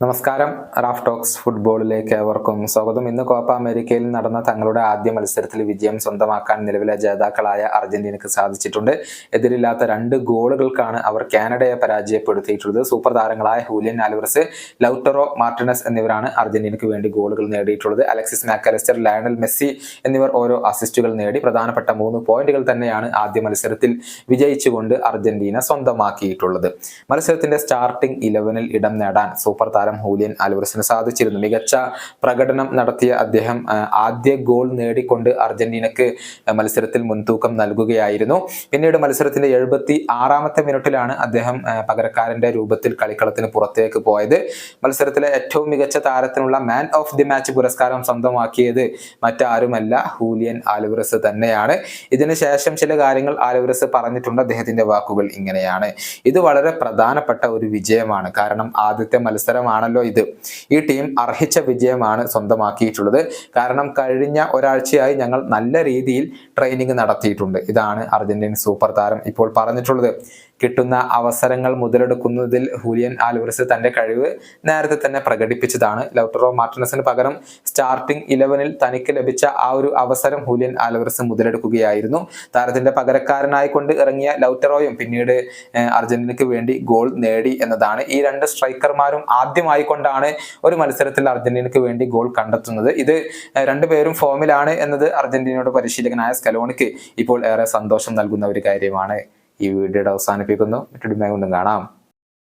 നമസ്കാരം. Raf talks ഫുട്ബോളിലേക്ക് ഏവർക്കും സ്വാഗതം. ഇന്ന് കോപ്പ അമേരിക്കയിൽ നടന്ന തങ്ങളുടെ ആദ്യ മത്സരത്തിൽ വിജയം സ്വന്തമാക്കാൻ നിലവിലെ ജേതാക്കളായ അർജന്റീനക്ക് സാധിച്ചിട്ടുണ്ട്. എതിരില്ലാത്ത രണ്ട് ഗോളുകൾക്കാണ് അവർ കാനഡയെ പരാജയപ്പെടുത്തിയിട്ടുള്ളത്. സൂപ്പർ താരങ്ങളായ ഹൂലിയൻ ആലുവർസ് ലൗട്ടറോ മാർട്ടിനസ് എന്നിവരാണ് അർജന്റീനയ്ക്ക് വേണ്ടി ഗോളുകൾ നേടിയിട്ടുള്ളത്. അലക്സിസ് മാക്കലിസ്റ്റർ ലയണൽ മെസ്സി എന്നിവർ ഓരോ അസിസ്റ്റുകൾ നേടി പ്രധാനപ്പെട്ട മൂന്ന് പോയിന്റുകൾ തന്നെയാണ് ആദ്യ മത്സരത്തിൽ വിജയിച്ചുകൊണ്ട് അർജന്റീന സ്വന്തമാക്കിയിട്ടുള്ളത്. മത്സരത്തിന്റെ സ്റ്റാർട്ടിംഗ് ഇലവനിൽ ഇടം നേടാൻ സൂപ്പർ ഹൂലിയൻ ആൽവറസിന് സാധിച്ചിരുന്നു. മികച്ച പ്രകടനം നടത്തിയ അദ്ദേഹം ആദ്യ ഗോൾ നേടിക്കൊണ്ട് അർജന്റീനക്ക് മത്സരത്തിൽ മുൻതൂക്കം നൽകുകയായിരുന്നു. പിന്നീട് മത്സരത്തിന്റെ എഴുപത്തി ആറാമത്തെ മിനിറ്റിലാണ് അദ്ദേഹം പകരക്കാരന്റെ രൂപത്തിൽ കളിക്കളത്തിന് പുറത്തേക്ക് പോയത്. മത്സരത്തിലെ ഏറ്റവും മികച്ച താരത്തിനുള്ള മാൻ ഓഫ് ദി മാച്ച് പുരസ്കാരം സ്വന്തമാക്കിയത് മറ്റാരുമല്ല ഹൂലിയൻ ആലുവറസ് തന്നെയാണ്. ഇതിനുശേഷം ചില കാര്യങ്ങൾ ആലുവറസ് പറഞ്ഞിട്ടുണ്ട്. അദ്ദേഹത്തിന്റെ വാക്കുകൾ ഇങ്ങനെയാണ്. ഇത് വളരെ പ്രധാനപ്പെട്ട ഒരു വിജയമാണ്. കാരണം ആദ്യത്തെ മത്സരമാണല്ലോ ഇത്. ഈ ടീം അർഹിച്ച വിജയമാണ് സ്വന്തമാക്കിയിട്ടുള്ളത്. കാരണം കഴിഞ്ഞ ഒരാഴ്ചയായി ഞങ്ങൾ നല്ല രീതിയിൽ ട്രെയിനിങ് നടത്തിയിട്ടുണ്ട്. ഇതാണ് അർജന്റീൻ സൂപ്പർ താരം ഇപ്പോൾ പറഞ്ഞിട്ടുള്ളത്. കിട്ടുന്ന അവസരങ്ങൾ മുതലെടുക്കുന്നതിൽ ഹൂലിയൻ ആൽവറസ് തന്റെ കഴിവ് നേരത്തെ തന്നെ പ്രകടിപ്പിച്ചതാണ്. ലൗട്ടറോ മാർട്ടിനസിന് പകരം സ്റ്റാർട്ടിംഗ് ഇലവനിൽ തനിക്ക് ലഭിച്ച ആ ഒരു അവസരം ഹൂലിയൻ ആൽവറസ് മുതലെടുക്കുകയായിരുന്നു. താരത്തിന്റെ പകരക്കാരനായി കൊണ്ട് ഇറങ്ങിയ ലൗട്ടറോയും പിന്നീട് അർജന്റീനയ്ക്ക് വേണ്ടി ഗോൾ നേടി എന്നതാണ്. ഈ രണ്ട് സ്ട്രൈക്കർമാരും ആദ്യമായി കൊണ്ടാണ് ഒരു മത്സരത്തിൽ അർജന്റീനയ്ക്ക് വേണ്ടി ഗോൾ കണ്ടെത്തുന്നത്. ഇത് രണ്ടുപേരും ഫോമിലാണ് എന്നത് അർജന്റീനയുടെ പരിശീലകനായ സ്കലോണിക്ക് ഇപ്പോൾ ഏറെ സന്തോഷം നൽകുന്ന ഒരു കാര്യമാണ്. ഈ വീഡിയോയുടെ അവസാനിപ്പിക്കുന്നു. മറ്റൊരു കൊണ്ടും കാണാം.